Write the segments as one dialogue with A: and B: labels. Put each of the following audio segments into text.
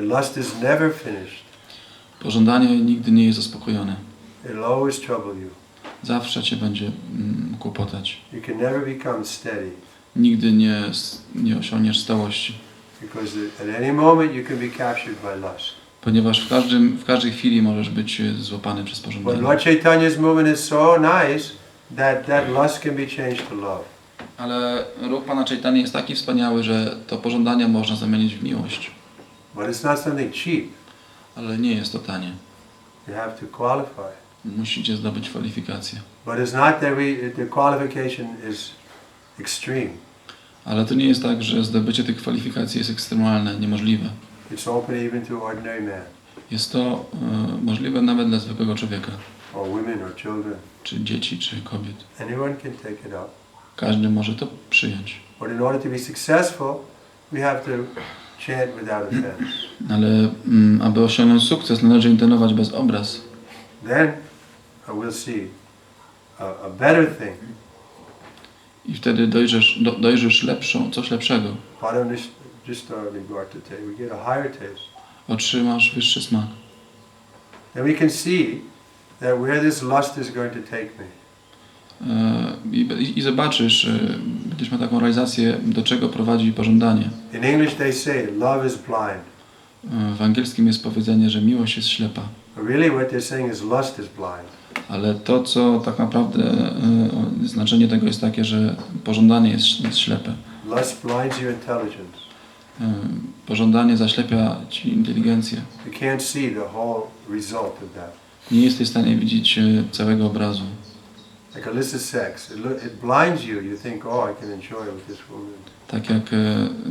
A: lust is never finished.
B: Pożądanie nigdy nie jest zaspokojone.
A: It'll always trouble you.
B: Zawsze cię będzie mm, kłopotać.
A: You can never become steady
B: Nigdy nie, nie osiągniesz stałości.
A: because at any moment you can be captured by lust.
B: Ponieważ w, każdym, w każdej chwili możesz być e, złapany przez
A: But
B: pożądanie.
A: Lord Chaitanya's movement is so nice that that lust can be changed to love.
B: Ale ruch Pana Chaitanya jest taki wspaniały, że to pożądanie można zamienić w miłość.
A: But it's not something cheap.
B: Ale nie jest to tanie.
A: You have to qualify.
B: Musicie zdobyć kwalifikacje.
A: But it's not that we, the qualification is extreme.
B: Ale to nie jest tak, że zdobycie tych kwalifikacji jest ekstremalne, niemożliwe.
A: It's open even to ordinary man,
B: Jest to e, możliwe nawet dla zwykłego człowieka,
A: or women, or children.
B: czy dzieci, czy kobiet.
A: Anyone can take it up.
B: Każdy może to przyjąć.
A: But in order to be successful, we have to.
B: Ale mm, aby osiągnąć sukces, należy intonować bez obraz.
A: Then we'll see a, a better thing.
B: I wtedy dojrzysz, do, dojrzysz lepszą, coś lepszego. Otrzymasz wyższy smak.
A: Then we can see that where this lust is going to take me.
B: E, I, i, I zobaczysz, e, będziesz miał taką realizację, do czego prowadzi pożądanie.
A: In English, they say love is blind.
B: E, W angielskim jest powiedzenie, że miłość jest ślepa.
A: Really, what they're saying is lust is blind.
B: Ale to, co tak naprawdę e, znaczenie tego jest takie, że pożądanie jest, jest ślepe.
A: Lust blinds your intelligence.
B: E, Pożądanie zaślepia ci inteligencję.
A: You can't see the whole result of that.
B: Nie jesteś w stanie widzieć e, całego obrazu.
A: Like illicit sex, it, it blinds you. You think, oh, I can enjoy with this woman.
B: Tak jak e,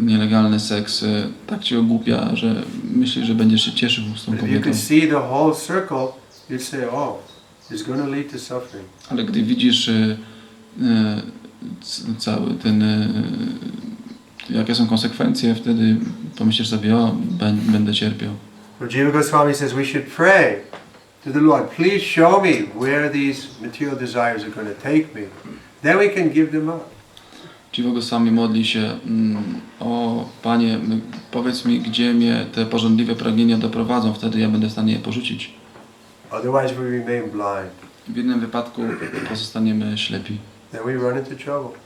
B: nielegalny seks e, tak ci ogłupia, że myślisz, że będziesz się cieszył z tą
A: But if you
B: kobietą.
A: could see the whole circle, you'd say, oh, it's going to lead to suffering.
B: Ale gdy widzisz e, e, c- cały ten, e, jakie są konsekwencje, wtedy pomyślisz sobie, o, bę- będę cierpiał.
A: So Jiva Goswami says we should pray to the Lord, please show me where these material desires are going to take me. Then we can give them up.
B: Modli się, mm, o Panie, powiedz mi, gdzie mnie te pożądliwe pragnienia doprowadzą, wtedy ja będę w stanie je porzucić.
A: Otherwise, we remain blind.
B: W jednym wypadku pozostaniemy ślepi
A: Then we run into trouble.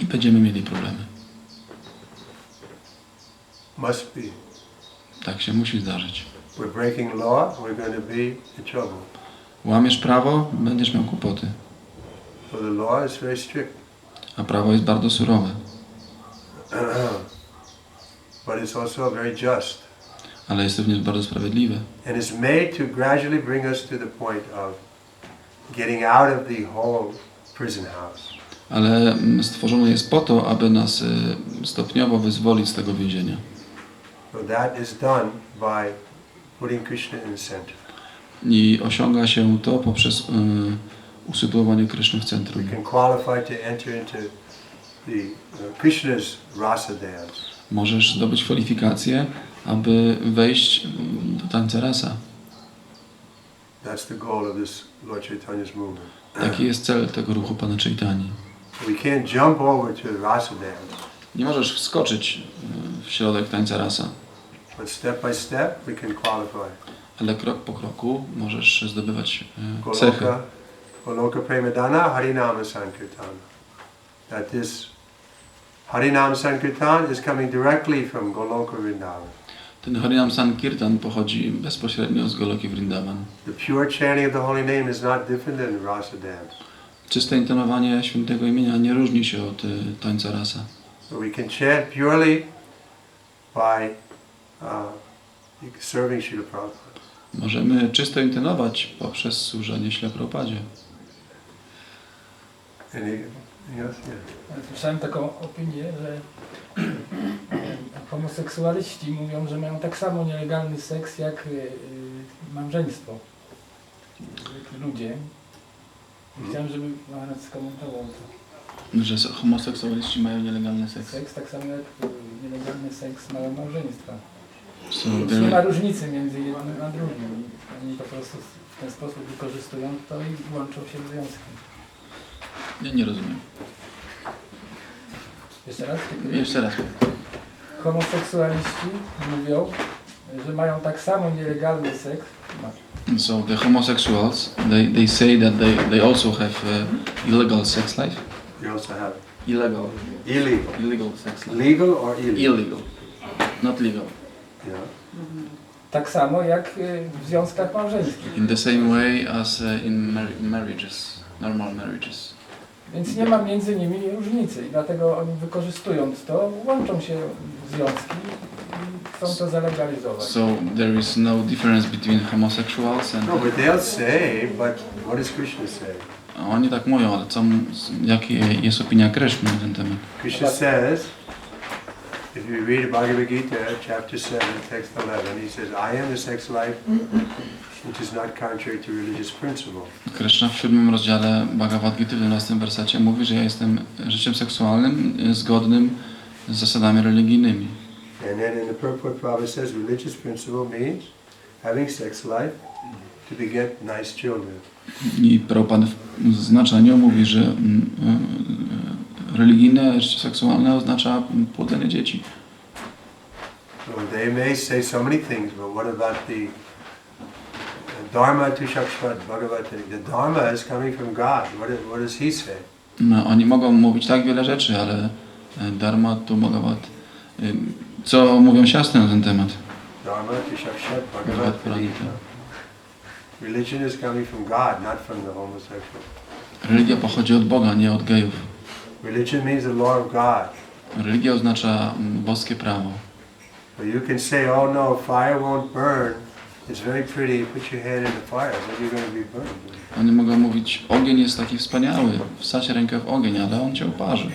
B: i będziemy mieli problemy.
A: Must be.
B: Tak się musi zdarzyć.
A: We're breaking law, we're going to be in trouble.
B: Łamiesz prawo, będziesz miał kłopoty.
A: So the law is very strict.
B: A prawo jest bardzo surowe,
A: but it's also very just.
B: ale jest również bardzo sprawiedliwe.
A: And it's made to gradually bring us to the point of getting out of the whole prison house.
B: Ale stworzone jest po to, aby nas y, stopniowo wyzwolić z tego więzienia.
A: So that is done by
B: I osiąga się to poprzez y, usytuowanie Kryszny w centrum.
A: Uh.
B: Możesz zdobyć kwalifikacje, aby wejść mm, do tańca rasa.
A: That's the goal of this Lord Chaitanya's movement.
B: Taki jest cel tego ruchu Pana Chaitani.
A: We can't jump over to the rasa dance,
B: Nie możesz wskoczyć y, w środek tańca rasa,
A: but step by step we can qualify.
B: ale krok po kroku możesz zdobywać y, cechy.
A: Goloka, Goloka Premadana Harinama Sankirtan. That this Harinam Sankirtan is coming directly from Goloka Vrindavan.
B: Ten Harinam Sankirtan pochodzi bezpośrednio z Goloki Vrindavan.
A: The pure chanting of the holy name is not different than rasa dance.
B: Czyste intonowanie świętego imienia nie różni się od y, tańca rasa.
A: So we can chant purely by serving Srila Prabhupada.
B: Możemy czysto intonować poprzez służenie?
A: Yeah.
C: Słyszałem taką opinię, że homoseksualiści mówią, że mają tak samo nielegalny seks jak y, y, małżeństwo. Ludzie. Chciałem, żeby Maharaj skomentował to.
B: Że homoseksualiści mają nielegalny seks.
C: Seks tak samo jak y, nielegalny seks małe małżeństwa.
B: Są
C: Więc nie ma różnicy między jednym a drugim. I Oni po prostu w ten sposób wykorzystują to i łączą się w związki.
B: Ja nie rozumiem.
C: Jeszcze raz?
B: Jeszcze raz.
C: Homoseksualiści mówią, że mają tak samo nielegalny seks.
B: So the homosexuals, they, they say that they, they also have uh, illegal sex life.
A: You also have
B: Illegal.
A: illegal.
B: Illegal sex life.
A: Legal or illegal?
B: Illegal. Not legal.
C: Tak samo jak y, w związkach małżeńskich.
B: In the same way as uh, in mar marriages, normal marriages.
C: Więc nie ma między nimi różnicy i dlatego oni wykorzystując to łączą się w związki i chcą to zalegalizować.
B: So there is no difference between homosexuals and...
A: No, but they'll say, but what does Krishna say?
B: Oni tak mówią, ale co, jaka jest opinia Kryszny na ten temat?
A: Krishna says, if you read Bhagavad Gita, chapter 7, text 11, he says, I am the sex life which is not contrary to religious principle.
B: Kryszna w siódmym rozdziale Bhagavad Gita w 11 wersecie mówi, że ja jestem życiem seksualnym zgodnym z zasadami religijnymi.
A: And then in the purport, Prabhupada says, religious principle means having sex life to beget nice children.
B: I Prabhupada w znaczeniu mówi, że mm, y, religijne życie seksualne oznacza płodzenie dzieci.
A: So they may say so many things, but what about the Dharma to Shakshvat Bhagavata? The Dharma is coming from God. What, is, what does he say?
B: No, oni mogą mówić tak wiele rzeczy, ale y, Dharma tu Bhagavad. y, Co mówią siastry na ten temat?
A: Dharma to Shakshvat
B: Bhagavad
A: Bhagavata.
B: Gita.
A: Religion is coming from God, not from the homosexual.
B: Religia pochodzi od Boga, nie od gejów.
A: Religion means the law of God.
B: Religia oznacza mm, boskie prawo.
A: So you can say, oh no, fire won't burn. It's very pretty. Put your hand in the fire, then you're going to be burned.
B: Oni mogą mówić, ogień jest taki wspaniały, wsadź rękę w ogień, ale on cię uparzy.